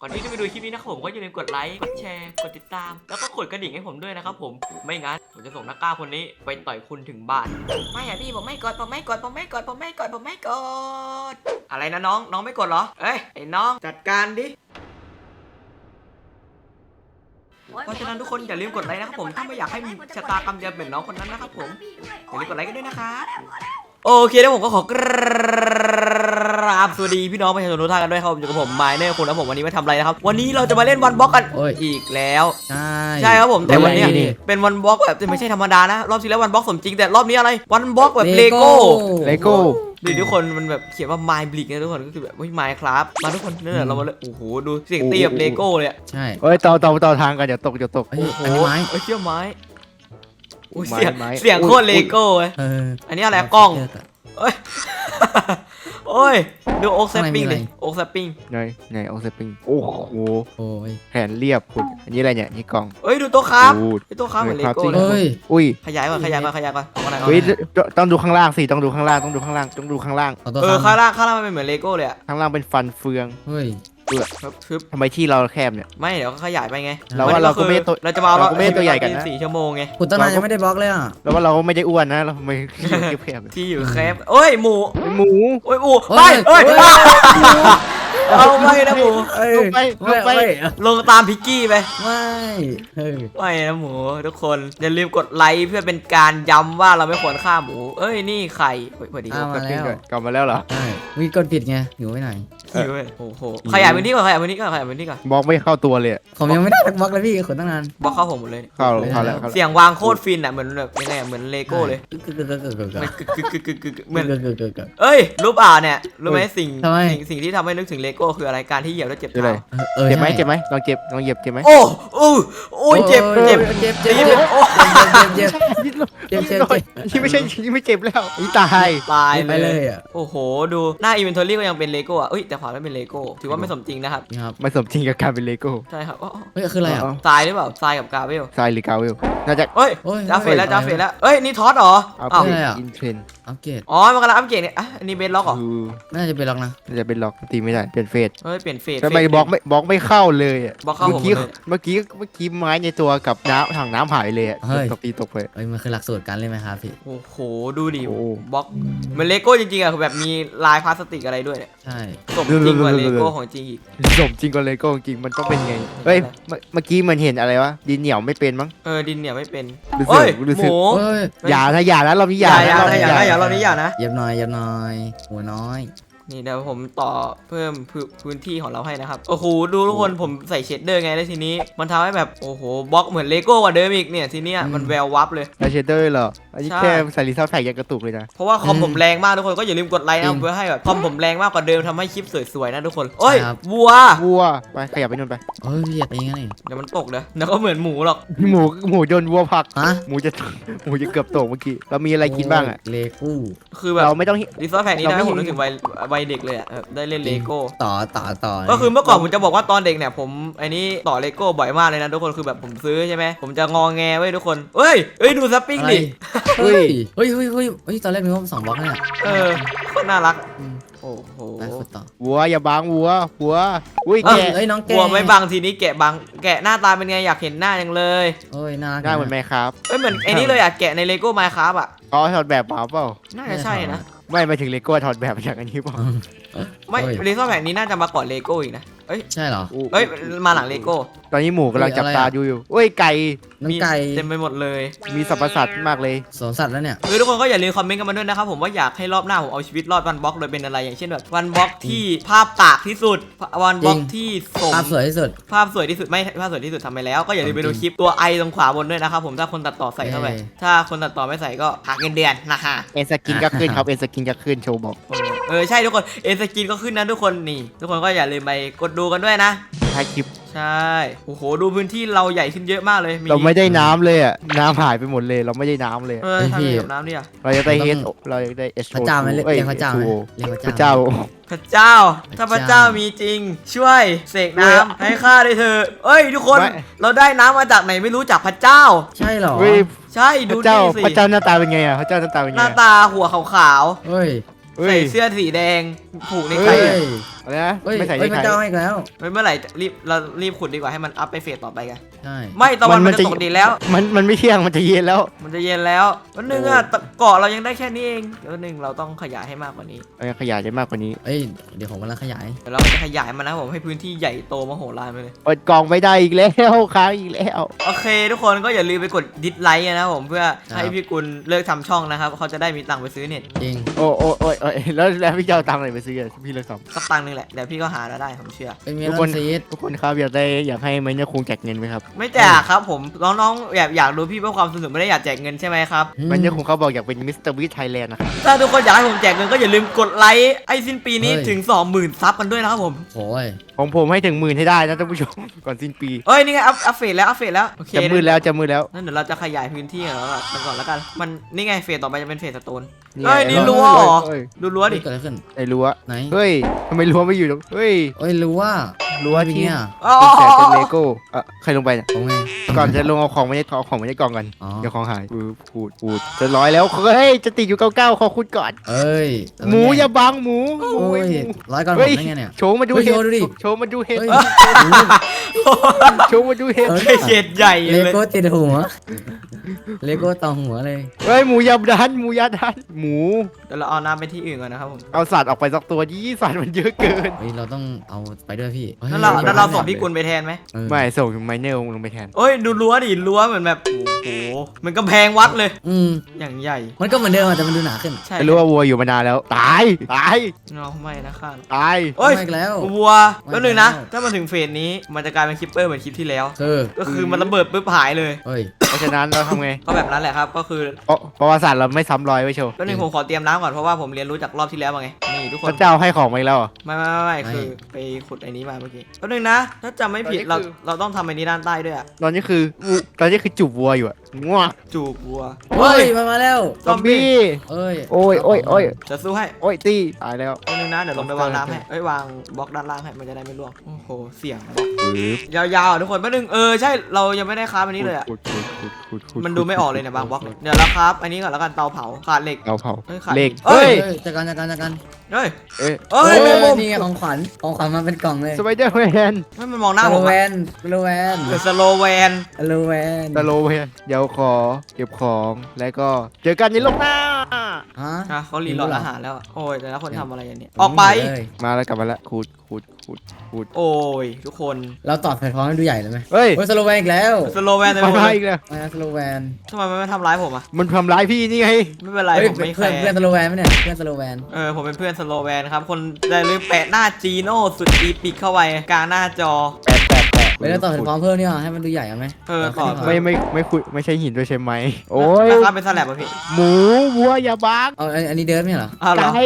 ก่อนที่จะไปดูคลิปนี้นะครับผมก็อย่าลืมกดไลค์ กดแชร์ กดติดตาม แล้วก็กดกระดิ่งให้ผมด้วยนะครับผม ไม่งั้นผมจะส่งนักกล้าคนนี้ไปต่อยคุณถึงบ้าน ไม่อะพี่ผมไม่กดผมไม่กดผมไม่กดผมไม่กดผมไม่กด อะไรนะน้องน้องไม่กดเหรอ เอ้ยไอ้น้องจัดการดิ เพราะฉะนั้นทุกคนอย่าลืมกดไลค์นะครับผมถ้าไม่อยากให้มีชะตากรรมเดียวเหมือนน้องคนนั้นนะครับผมอย่าลืมกดไลค์กันด้วยนะครับโอเคแล้วผมก็ขอก ราบสวัสดีพี่น้องประชาชนทุกท่านกันด้วยครับผมอยู่กับผมไมเนอร์คุณแล้วผมวันนี้มาทำอะไรนะครับ วันนี้เราจะมาเล่นวันบล็อกกันโอ้ย อีกแล้ว ใช่ ใช่ครับผมแต่วันเนี้ยนี่เป็นวันบล็อกแบบไม่ใช่ธรรมดานะ รอบที่แล้ววันบล็อกสมจริงแต่รอบนี้อะไรวันบล็อกแบบเลโก้ เลโก้ ดูทุกคนมันแบบเขียนว่า My Brick นะทุกคนก็คือแบบไม่ My ครับมาทุกคนเนี่ยเรามาเลยโอ้โหดูเสียงตีแบบเลโก้เลยอะใช่เอ้ยต่อต่อต่อทางกันอย่าตกอย่าตกเอ้ยโอ้อันโหนี้ไม้ เอ้ยเชี่ยไม้อุ้ยไม้เสียงไม้เสียงอุ้ยโคตรเลโก้เว้ยเอออันนี้อะไรอะกล้อง เอ้ย โอ้ย ดูโอ๊กสข้างในปริงมีอะไรดิ โอ๊กสปริงไงไงโอเซปิงโอ้โหโอ้ย แผนเรียบคุณอันนี้อะไรเนี่ยนี่กล่อง เอ้ย ดูโต๊ะครับโอ้ไอโต๊ะครับเหมือนเลครับโก้จริงเลยเฮ้ยอุ้ยขยายก่อนขยายก่อนขยายก่อนเอามาหน่อยเอาเฮ้ยมาหน่อยต้องดูข้างล่างสิต้องดูข้างล่างต้องดูข้างล่างต้องดูข้างล่าง เอาตัวเออค้าข้างล่างข้างล่างมันเป็นเหมือนเลโก้เลยอะข้างล่างเป็นฟันเฟือง เฮ้ย ครับชึบทำไมที่เราแคบเนี่ย ไม่เดี๋ยวก็ขยายไปไงเราว่าเราก็ไม่ได้ตัวเราจะมาเอาเราก็ไม่ได้ตัวใหญ่กันนะ สี่ชั่วโมงไงคุณต้นนานยังไม่ได้บล็อกเลยอะแล้วว่าเราก็ไม่ได้อ้วนนะเราทำไมแคบๆเนี่ยที่อยู่แคบเอ้ยหมูเป็นหมูโอ้ยหมูเฮ้ไปยเอ้ย เฮ้ยเอาไม่นะหมูเอ้ยลงไปลไม่งไป ไม่ลงตามพิกกี้ไปไม่เฮ้ยไม่นะหมู ทุกคนอย่าลืมกดไลค์เพื่อเป็นการย้ำว่าเราไม่ควรฆ่าหมู เอ้ยนี่ไข่เฮ้ยพอดีเอามาแล้วกลับมาแล้วเหรอใช่มีกดผิดไงอยู่ไว้ไหนคิวเว้ยโอ้โหขยายพื้นที่ก่อนขยายพื้นที่ก่อนขยายพื้นที่ก่อนบล็อกไม่เข้าตัวเลยอะผมยังไม่ได้บล็อกเลยพี่คุณตั้งนานบล็อกเข้าผมหมดเลยเข้าไม่ได้เข้าแล้วเข้าแล้วเสียงวางโคตรฟินอะเหมือนแบบยังไงอะเหมือนเลโก้เลยกึกกึกกึกกึกกึกกึกมันกึกกึกกึกกึกกึกกึกเหมือน กึกกึกกึกกึก เอ้ยรูปอ่าเนี่ยรู้ไหมสิ่งทำไม สิ่งสิ่งที่ทำให้นึกถึงเลโก้คืออะไรการที่เหยียบแล้วเจ็บคืออะไรเท้าเออเจ็บไหมใช่เจ็บไหมลองเจ็บลองเหยียบเจ็บไหมโอ้โอ้โอ้ยเจ็บโอ้ยเจ็บเจ็บเจ็บตีเจ็บไปโอ้เจ็บเจ็บเจ็บเจ็บเจ็บที่ไม่ใช่ที่ไม่เจ็บแล้วนี่ตายตายไปเลเลยยอะโอ้โหดูหน้าอินเวนทอรี่ก็ยังเป็นเลโก้อะเอ้ยแต่ขวาไม่เป็นเลโก้ถือว่าไม่สมจริงนะครับนี่ครับไม่สมจริงกับการเป็นเลโก้ใช่ครับอ๋ออ๋อเฮ้ยคืออะไรอะทรายหรือเปล่าทรายกับกาเวลทรายหรือกาเวลน่าจะเอ้ยโอ้ยจ้าเฟดแล้วเฮ้ยจ้าเฟดแล้วเอ้ยนี่ทอสเหรอเอาอ้าวไปอะไรอะอินเทรนอัปเกรดอ๋อมันกำลังอัปเกรดเนี่ยอะอันนี้เบสล็อกเหรอคือไม่น่าจะเป็นหรอกนะน่าจะเป็นล็อกตีไม่ได้เป็นเฟสเฮ้ยเปลี่ยนเฟสทำไมเฟส บล็อกไม่บล็อกไม่เข้าเลยอะบล็อกเข้าเมื่อกี้ผมหมดเลย เมื่อกี้เมื่อกี้ไม้ในตัวกับน้ำถังน้ำหายเลยอะเฮ้ย ตกตีตกไปเฮ้ยมันคือหลักสูตรการเล่นไหมครับพี่ โอ้โห ดูดิโอ้ บล็อกเหมือนเลโก้จริงๆอะคือแบบมีลายพลาสติกอะไรด้วยเนี่ยใช่ สมจริงกว่าเลโก้ของจริงอีก สมจริงกว่าเลโก้จริงมันต้องเป็นไงเฮ้ยเมื่อเมื่อกี้มันเห็นอะไรวะดินเหนียวไม่เป็นมั้ง เออดินเนี่ยไม่เป็นรู้สึกเฮ้ยรู้หสึก มูเฮ้ยอย่านะอย่านะเรานี้ออย่าย่าอย่านะอย่านี้อย่าอย่าเรานี้อย่านะเย็บหน่อยเย็บหน่อยหัวน้อย นี่เดี๋ยวผมต่อเพิ่มพื้นพื้นที่ของเราให้นะครับโอ้โหดูทุกคนผมใส่เชดเดอร์ไงแล้วทีนี้ มันทำให้แบบโอ้โหบล็อกเหมือนเลโก้กว่าเดิมอีกเนี่ยทีเนี้ยมันแวววับเลยแล้วเชดเดอร์เหรอ อันนี้ใช่ แค่ใส่รีซอสแพ็กยังกระตุกเลยนะ เพราะว่าคอมอืมผมแรงมากทุกคนก็อย่าลืมกดไลค์นะจริง เพื่อให้แบบคอมผมแรงมากกว่าเดิมทำให้คลิปสวยๆนะทุกคนเอ้ยครับ วัววัวไปขยับไปนู่นไปเฮ้ยพี่อย่าตีงั้นนี่เดี๋ยวมันตกเลยแล้วก็เหมือนหมูหรอกหมูหมูโดนวัวผลัก ฮะหมูจะ หมูจะเกือบตกเมื่อกี้ เรามีอะไรกินบ้างอะเลกูคือแบบเราไม่ต้องรีซอสแพคนี้เราทำไม่ ให้ผมเห็นนึกถึงวัยวัยเด็กเลยอะแบบได้เล่นเลโก้ ต่อต่อต่อก็คือเมื่อก่อนผมจะบอกว่าตอนเด็กเนี่ยผมไอ้นี่ต่อเลโก้บ่อยมากเลยนะทุกคนคือแบบผมซื้อใช่ไหมผมจะงอแงไว้ยทุกคนเอ้ยเอ้ยดูสปริงอะไรดิเฮ้ย เฮ้ยเฮ้ยเฮ้ยเฮ้ยตอนแรกนึกว่าสองบล็อกเนี่ยเออโคตรน่ารัก อืมโอ้โหไปขุดต่อวัวอย่าบังวัววัวอุ้ยเอ้ยแกะเอ้ยน้องแกวัวไม่บางทีนี้แกะบางแกะหน้าตาเป็นไงอยากเห็นหน้าจังเลยเอ้ยน่ารักหน้าเหมือนแม่ครับเอ้ยเหมือนไอ้นี่เลยอะแกะในเลโก้ไมค์ครับอะอ๋อถอดแบบมาเปล่าน่าจะใช่นะไม่ไปถึงเลโก้ถอดแบบมาจากอันนี้เปล่า ไม่เฮ้ยรีซอสแพคนี้น่าจะมาก่อนเลโก้อีกนะเอ้ยใช่เหรอ เอ้ยมาหลังเลโก้ตอนนี้หมูกำลังเฮ้ยจับอะไรตาอะดูอยู่อุ้ยไก่น้องไก่เต็มไปหมดเลยมีสรรพสัตว์มากเลย สวนสัตว์แล้วเนี่ย คือทุกคนก็อย่าลืมคอมเมนต์กันมาด้วยนะครับผมว่าอยากให้รอบหน้าผมเอาชีวิตรอดวันบล็อกโดยเป็นอะไรอย่างเช่นแบบวันบล็อกที่ภาพกากที่สุดวันบล็อกจริง ที่สม ภาพสวยที่สุด ภาพสวยที่สุดไม่ภาพสวยที่สุดทำไปแล้วก็อย่าลืมไปดูจริงคลิปตัวไอตรงขวาบนด้วยนะครับผมถ้าคนตัดต่อใส่เข้าไปเย้ถ้าคนตัดต่อไม่ใส่ก็หักเงินเดือนนะฮะเอ็นสกินก็ขึ้นครับ เอ็นสกินก็ขึ้นโชว์บอก เออใช่ทุกคนเอสกินก็ขึ้นนะทุกคนนี่ ทุกคนก็อย่าลืมไปกดดูกันด้วยนะท้ายคลิป ใช่โอ้โหดูพื้นที่เราใหญ่ขึ้นเยอะมากเลยเราไม่ได้น้ำเลยอะ น้ำหายไปหมดเลย เราไม่ได้น้ำเลย เออทำไมกับน้ำเนี่ยเราจะได้เราเฮต้ดองเราจะได้เอชพระเจ้าไหมเรียกอ้เรียกพระเจ้าไหมทูเรียกพพระระเจ้าเจ้า พระเจ้า ถ้าพระเจ้ามีจริง ช่วยเสกน้ำให้ข้าได้เถอะเอ้ยทุกคนไม่เราได้น้ำมาจากไหนไม่รู้จากพระเจ้า ใช่เหรอเฮ้ยใช่พดูระเจ้านี่สิพระเจ้าหน้าตาเป็นไงอะพระเจ้าหน้าตาเป็นหไงน้าอะตาหัวขาวเฮ้ยๆเฮ้ ใส่ยเสื้อสีแดงผูกในเฮ้ไข่เฮ้ยย อะไรนะเฮ้ยไม่ใส่เฮ้ยใจพระใครเจ้าให้อีกแล้วไม่เมื่อไหร่จะรีบเรารีบขุดดีกว่าให้มันอัพไปเฟสต่อไปกันใช่ ไม่ตะวันมัมันนจะจะตกดินแล้ว มันมันไม่เที่ยงมันจะเย็นแล้วมันจะเย็นแล้ววันหนึงอะตะเกาะเรายังได้แค่นี้เองเดี๋ยววันหนึงเราต้องขยายให้มากกว่านี้เอาขยายได้มากกว่านี้เอ้ย เดี๋ยวผมกำลังขยาย เดี๋ยวเราจะขยายมันนะครับผมให้พื้นที่ใหญ่โตมโหฬารไปเลย เปิดกล่องไม่ได้อีกแล้วค้างอีกแล้ว โอเค ทุกคนก็อย่าลืมไปกดดิสไลค์นะครับผมเพื่อครับให้พี่กุลเลิกทำช่องนะครับเขาจะได้มีตังค์ไปซื้อเน็ตจริง โอ้โอ้โอ้ยโอ้ยแล้วแล้วพี่จะเอาตังค์ไหนไปซื้ออะพี่เลยสองสักตังค์หนึงแหละเดี๋ยวพี่ก็หาแล้วได้ผมเชื่อ เป็นเมทุลกคอนนซีดทุกคนครับอยากได้อยากให้ไมเนอร์คุงแจกเงินไหมครับ ไม่แจกครับผมน้องๆอยากอยากดูพี่เพื่อความสนุกไม่ได้อยากแจกเงินใช่ไหมครับไมเนอร์คุงเขาบอกอยากเป็นมิสเตอร์วิทไทยแลนด์นะครับถ้าทุกคนอยากให้ผมแจกเงินก็อย่าลืมกดไลค์ไอ้สิ้นปีนี้ถึง 20,000ซับกันด้วยนะครับผม โอ้ย ของผมให้ถึงหมื่นให้ได้นะท่านผู้ชม ก่อนสิ้นปี เอ้ยนี่ไงอัพอัพเฟสแล้วอัพเฟสแล้วโอเคจะมืดแล้วจะมืดแล้ว นั่นเดี๋ยวเราจะขยายพื้นที่ของเรากันก่อนแล้วกัน มันนี่ไงเฟสต่อไปจะเป็นเฟสสโตนนี่เอ้ยไงนี่รั้วเหรอเฮ้ยดูรั้วดิเกิดอะไรขึ้นไอ้รั้วไหนเฮ้ยทำไมรั้วไม่อยู่ตรงเฮ้ย เอ้ยรู้ว่า รั้วที่เนี่ยอ๋อเป็นแสงเป็นเลโก้เอะใครลงไปเนี่ย ผมไง ก่อนจะลงเอาของไว้ในเอาของไว้ในกล่องกันอ๋อ เดี๋ยวของหายปูดปูดปูดจะร้อยแล้วเฮ้ยจะติดอยู่เก้าเก้าขอคุณก่อน เอ้ยหมูอย่าบังหมูโอ้ยร้อยก่อนผมเฮ้ยได้ไงเนี่ย โชว์มาดูเฮ้ยเห็ดโชว์ดูดิ โชว์มาดูเห็ดเฮ้ย ชว์มาดูเห็ดเออเขตใหญ่เลเลยโก้ติดหัว เลโก้ต่อหัวเลย เฮ้ยหมูอยาดันหมูอยาดันหมู เดี๋ยวเราเอาน้ำไปที่อื่นก่อนนะครับผมเอาสัตว์ออกไปสักตัวยี่สัตว์มันเยอะเกิน เฮ้ยเราต้องเอาไปด้วยพี่ฮ้ยนั่นเรานั่นเราส่งไปพี่กุลไปแทนไหมเออไม่ส่งไมเนอร์ลงไปแทน เอ้ยดูรั้วดิรั้วเหมือนแบบโอ้โหเหมันกำแพงวัดเลย อืมอย่างใหญ่ มันก็เหมือนเดิมอะแต่มันดูหนาขึ้นใช่ไม่รู้ว่าวัวอยู่มานานแล้ว ตาย ตายเราไม่นะข้างตาย เอ้ยไม่อีกแล้ว วัวไม่แป๊บนึงนะแล้วถ้ามาถึงเฟสนี้มันจะกลายเป็นคิปเปอร์เหมือนคลิปที่แล้วคือก็คือมันระเบิดปุ๊บหายเลย เฮ้ย เพราะฉะนั้นเราทำไงก็แบบนั้นแหละครับ ก็คือเพราะประวัติศาสตร์เราไม่ซ้ำรอยไว้โชว์แป๊บนึงผมขอเตรียมน้ำก่อนเพราะว่าผมเรียนรู้จากรอบที่แล้วมาไงนี่ทุกคพนระเจ้าให้ของมาอีกแล้วเหรอ ไม่ไม่ไม่ไม่ไม่คือไปขุดไอ้นี้มาเมื่อกี้แป๊บนึงนะ ถ้าจำไม่ผิดตอนนี้เราคือ เราต้องทำไอ้นี้ด้านใต้ด้วยอะตอนนี้คือวัวตอนนี้คือจูบวัวอยู่อะง่วงจูบวัวเฮ้ยมามาแล้วซอมบี้เอ้ยโอ้ยโอ้ยโอ้ยจะสู้ให้ โอ้ยตีตายแล้วแป๊บนึงนะเดี๋ยวลงไปวางน้ำให้เอ้ยวางบล็อกด้านล่างให้มันจะได้ไม่ร่วงโอ้โหเสียงบล็อกปึ๊บ ยาวๆอะทุกคนแป๊บนึงเออใช่เรายังไม่ได้คราฟอันนี้เลยอะ ขุดขุดขุดขุดขุมันดูไม่ออกเลยเนี่ยบางบล็อกเนี่ยเดี๋ยวเราคราฟอันนี้ก่อนแล้วกันเตาเผาขาดเหล็ก เอาเผาเอ้ยขาดเหล็กเอ้ยเฮ้ยจัดการจัดการจัดการเฮ้ยเอ้ยเอ้ยเฮ้แมงมุมนี่ไงของขวัญของขวัญมาเป็นกล่องเลยสไปเดอร์แมนไม่มันมองหน้าสผโลมแวอะนสโลแวนเดอะสโลแวนสโลแวน ตะโลแมนเดี๋ยวขอเก็บของแล้วก็เจอกันในโลกหน้า ฮะ อะเขารีโหลดมีรู้เหรออาหารแล้วอะโอ้ยแต่ละคนยังทำอะไรกันเนี่ย ออกไปเลยมาแล้วกลับมาแล้วขุดขุดขุดขุดโอ้ย ทุกคนเราตอดแพลตฟอร์มให้ดูใหญ่เลยไหมเฮ้ยโอ้ยสโลแวนอีกแล้วสโลแวนเต็มไปมาหมดเลยอีกแล้วมาสโลแวนทำไมมันไม่ทำร้ายผมอะมันทำร้ายพี่นี่ไง ไม่เป็นไร เฮ้ยผมไม่แคเพื่อนร์เพื่อนสโลแวนไหมเนี่ยเพื่อนสโลแวนเออ ผมเป็นเพื่อนสโลแวนครับ คนได้ลืมแปะหน้าจีโน่สุดอีปิกเข้าไปกลางหน้าจอ แปะ แปะแปะไม่ได้ต่อแพลตฟอร์มเพิ่มนี่หรอให้มันดูใหญ่เอาไหมเออต่อ ไม่ไม่ไม่คุยไม่ใช่หินด้วยใช่ไหมโอ้ยราคาเป็นสแลบอะพี่หมูวัวอย่าบังเอาอันอันนี้เดิร์ดไม่ใช่เหรออ้าวเหรอไก่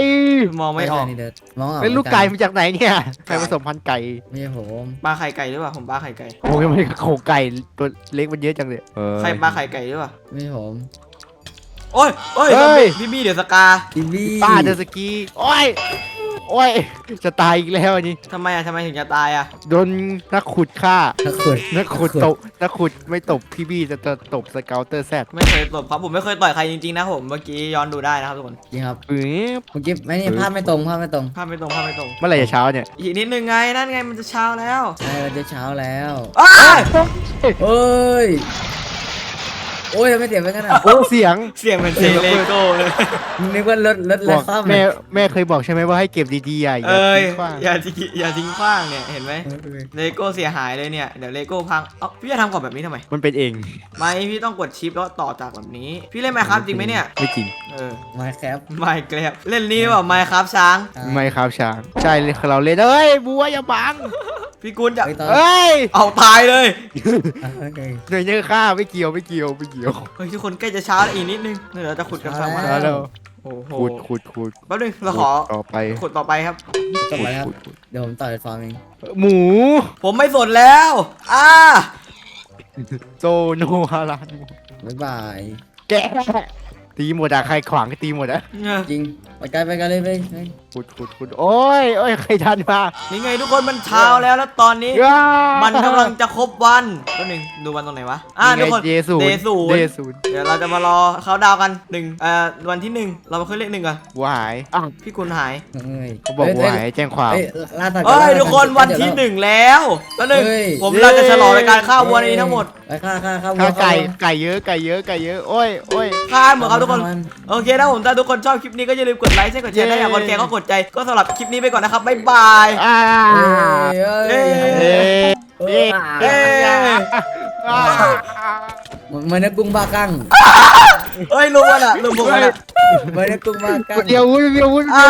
มองไม่ออกนนี้เดิร์ดมองออกเป็นลูกไก่มาจากไหนเนี่ยใครผสมพันธุ์ไก่ไม่ใช่ผมปลาไข่ไก่หรือเปล่าผมปลาไข่ไก่โอ้ยมันโขงไก่ตัวเล็กมันเยอะจังเลยเออใครปลาไข่ไก่หรือเปล่าไม่ใช่ผมโอ้ยโอ้ยเฮ้ยพี่บี้เดี๋ยวสกาดิบี้ป้าเดอะสกีโอ้ย โอ้ยจะตายอีกแล้วอันนี้ ทำไมอะทำไมถึงจะตายอะโดนนักขุดฆ่า นักขุดนักขุดตบนักขุดไม่ตบพี่บี้จะจะตบสเกลเตอร์แซดไม่เคยตบครับผมไม่เคยต่อยใครจริงๆนะผมเมื่อกี้ย้อนดูได้นะครับทุกคนจริงครับปึ๊บเมื่อกี้ไม่นี่ภาพไม่ตรงภาพไม่ตรงภาพไม่ตรงภาพไม่ตรง เมื่อไหร่จะเช้าเนี่ย อีกนิดนึงไงนั่นไงมันจะเช้าแล้วใช่มันจะเช้าแล้วอ้ายโอ้ย โอ้ยทำไมเสียงไปกันอะโอ้เสียง เสียงเหมือนเสียงเลโก้เลยนึกว่ารถรถบแล้อวกซ่อมแม่แม่เคยบอกใช่ไหมว่าให้เก็บดีๆอะอย่าเอ้ยทิ้งขว้างอย่าทิ้งอย่าทิ้งขว้างเนี่ยเห็นไหมเลโก้เสียหายเลยเนี่ยเดี๋ยวเลโก้พังเอ้าพี่จะทำก่อนแบบนี้ทำไมมันเป็นเองไม่พี่ต้องกดชิปแล้วต่อจากแบบนี้ พี่เล่นไมค์ครับจริงไหมเนี่ยไม่จริงเออมาแคปไม่แกลบเล่นนี้เปล่าไมค์ครับช้าง ไม่ครับช้างใช่เลยเราเล่นเอ้ยบัวอย่าบัง พี่กุลจะไปต่อ เอ้ยเอาตายเลย โอเค หน่วยเนื้อฆ่าไม่เกี่ยวไม่เกี่ยวไม่เกี่ยวเฮ้ยทุกคนใกล้จะเช้าแล้วอีกนิดนึงเดี๋ยวเราจะขุดกันสักวันเช้าแล้วโอ้โหขุดขุดขุดแป๊บนึงเราขอต่อไปขุดต่อไปครับ จบแล้วครับขุดขุดเดี๋ยวผมต่อแพลตฟอร์มเองหมูผมไม่สนแล้วอ่าโซโนฮารันบ๊ายบาย แกะ ตีตีหมดอะใครขวางก็ตีหมดอะเออจริงไปไกลไปไกลเลยไปไปขุดขุดขุดโอ้ยโอ้ยใครทันมานี่ไงทุกคนมันเช้าแล้วแล้วตอนนี้ว้ามันกำลังจะครบวันตัวหนึ่งดูวันตรงไหนวะอ่าทุกคนเดย์ศูนย์เดย์ศูนย์เดย์ศูนย์เดี๋ยวเราจะมารอเขาดาวกันหนึ่งเอ่อวันที่หนึ่งเรามาขึ้นเลขหนึ่งก่อนวัวหายอ้าวพี่คุณหายเฮ้ยเขาบอกวัวหายแจ้งความเฮ้ยล่าสัตว์เอ้ยล่าสัตทุกคนวันที่หนึ่งแล้วแล้วหนึ่งเฮ้ยผมเราจะฉลองในการฆ่าวัวในนี้ทั้งหมดไปฆ่าฆ่าฆ่าวัข้าวไก่ฆ่าวัวไก่เยอะไก่เยอะไก่เยอะโอ้ยโอ้ย ฆ่าหมดครับทุกคนฆ่ามัโอเคถ้าผมถ้าทุกคนชอบคลิปนี้ก็อย่าลืมกดไลค์ใช่กดแชร์ถ้าอยากกดแชร์ก็กดใจ ก็สำหรับคลิปนี้ไปก่อนนะครับ บ๊ายบายอ่าเอ้ยเอ้ยเอ๊ะเอ้ยเอ๊ะเอ้ยอ่าเหมือนในกรุงบากังเฮ้ยลุงมันอะลุงผมมันอะเหมือนในกรุงบากังเดี๋ยววุ้นเดี๋ยววุ้นอ่า